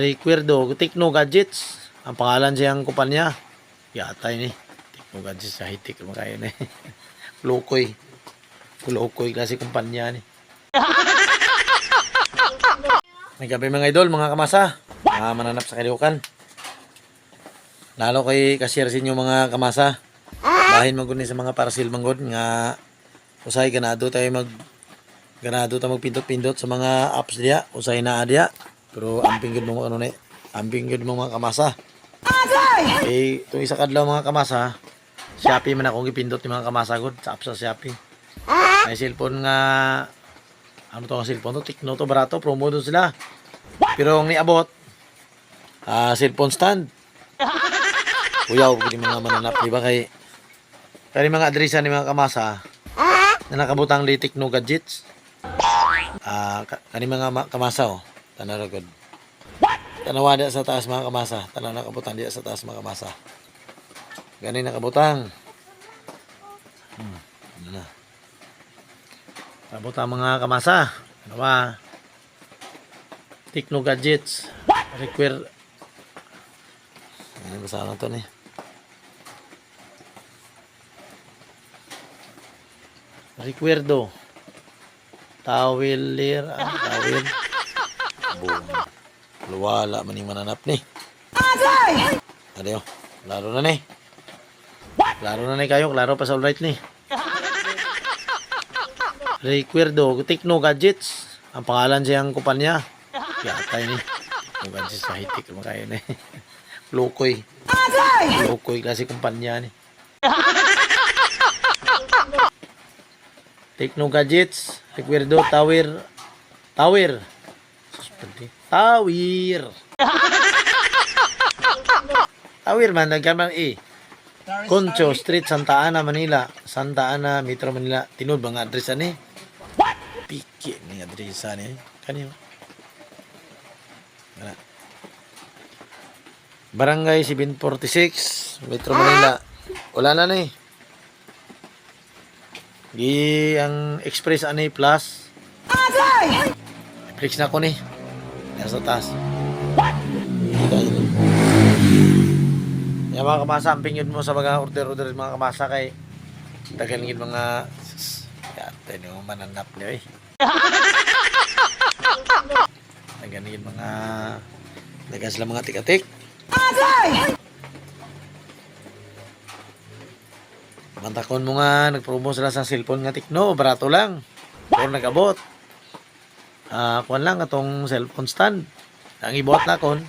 Recuerdo, Techno Gadgets. Ang pangalan siyang kumpanya. Yatay ni. Techno Gadgets sa hitik mo kayo ni. Lukoy. Lukoy kasi kumpanya ni. May gabi mga idol, mga kamasa. Mga mananap sa kaliukan. Lalo kay cashier sa inyo mga kamasa. Bahin ni sa mga parcel manggod nga usay ganado tayo mag ganado tayo magpindot-pindot sa mga apps diya, usay na diya. Pero amping gud mo ano ni, amping gud mo mga kamasa. Eh, itong isa kadlaw mga kamasa, Shopee man akong gipindot yung mga kamasa gud sa apps sa Shopee. May cellphone nga ano to ang cellphone to, Tecno to barato, promo doon sila. Pero ang niabot, ah cellphone stand. Kuyaw, gini mga mananap, di ba kay kani mga adresa ni mga kamasa na nakabutang li Tecno gadgets. Ah, ka- kani mga ma- kamasa oh, tanaw gud. Tanawa dia sa taas mga kamasa, tanaw nakabutang dia sa taas mga kamasa. Gani nakabutang. Hmm, ano na. Nakabutang mga kamasa. Ano ba? Tecno gadgets. Require ano basa lang to ni? Recuerdo. Tawilir. Ah, tawil. Boom. Luwala man yung mananap ni. Ano yun? Laro na ni. Laro na ni kayo. Laro pa sa alright ni. Recuerdo. Tecno Gadgets. Ang pangalan siyang kumpanya. Yatay ni. Tecno Gadgets sa hitik. Ano kayo ni. Lukoy. Lukoy klase kumpanya ni. Tecno Gadgets, Recuerdo Tower, Tower. Tower. Tower man, nagkaman eh. Concho Street, Santa Ana, Manila. Santa Ana, Metro Manila. Tinud mga address ani. Piki ni address ani. Kanyo. Wala. Barangay 746, Metro Manila. Wala na ni. Di ang Express ani plus. Flex na ko ni. Nasa taas. Yung mga kamasa, amping yun mo sa mga order-order mga kamasa kay tagal ngin mga yate niyo mananap niyo eh. Tagal ngin mga tagal sila mga tikatik. Mantakon mo nga, nagpromo sila sa cellphone nga Tecno, barato lang. Pero nagabot. Ah, kuan lang atong cellphone stand. Ang ibuhat na kon.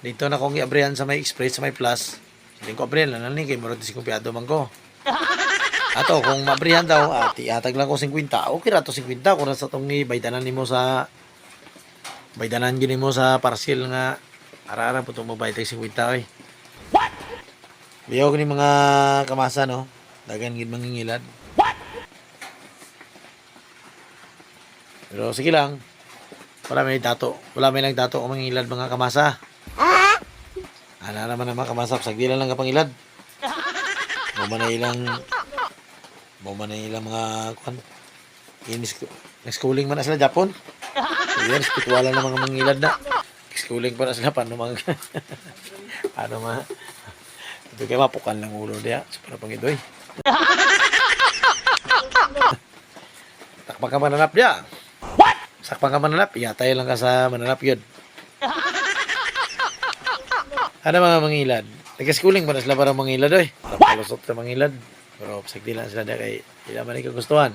Dito na kong iabrihan sa may express sa may plus. Hindi ko abrihan lang ni kay murag diskumpiyado man ko. Ato kung mabrihan daw, ati atag lang ko 50. Okay ra to 50 kung sa tong ni baydanan nimo sa baydanan gyud nimo sa parcel nga ara-ara po mo bayad 50 oy. Biyog ni mga kamasa no. Dagan gid mangingilad. Pero sige lang. Wala may dato. Wala may nagdato o mangingilad mga kamasa. Ana naman mga kamasa. Sagdilan lang kapangilad. Na ilang mo man na ilang mga kwan. Inis schooling man na sila Japon. Yan, spiritualan na mga mangilad na. Schooling pa na sila paano mga paano ma ito kaya mapukan lang ulo dia sa para pangidoy. Takpan ka mananap dia. Sakpan ka mananap, yatay lang ka sa mananap yun. Ano mga mangilad? Nagka-schooling pa na sila para mangilad oy. Palusot sa mangilad. Pero sagdi lang sila kay di naman ikaw gustuhan.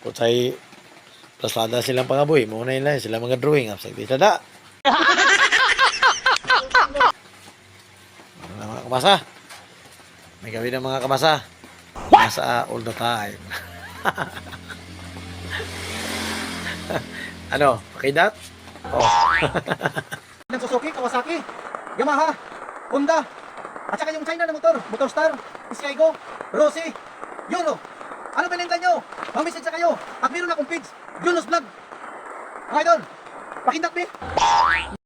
Kutsay plasada silang pangaboy. Muna nila sila mga drawing. Sagdi sila da. Ano na mga kamasa? May gawin ng mga kamasa. Nasa all the time. ano? Pakidat? Oh. ng Suzuki, Kawasaki, Yamaha, Honda, at saka yung China na motor, Motorstar, Skygo, Rossi, Yuno. Ano pinenta nyo? Mag-message sa kayo. At meron akong page, Yuno's Vlog. Mga idol, pakindak me.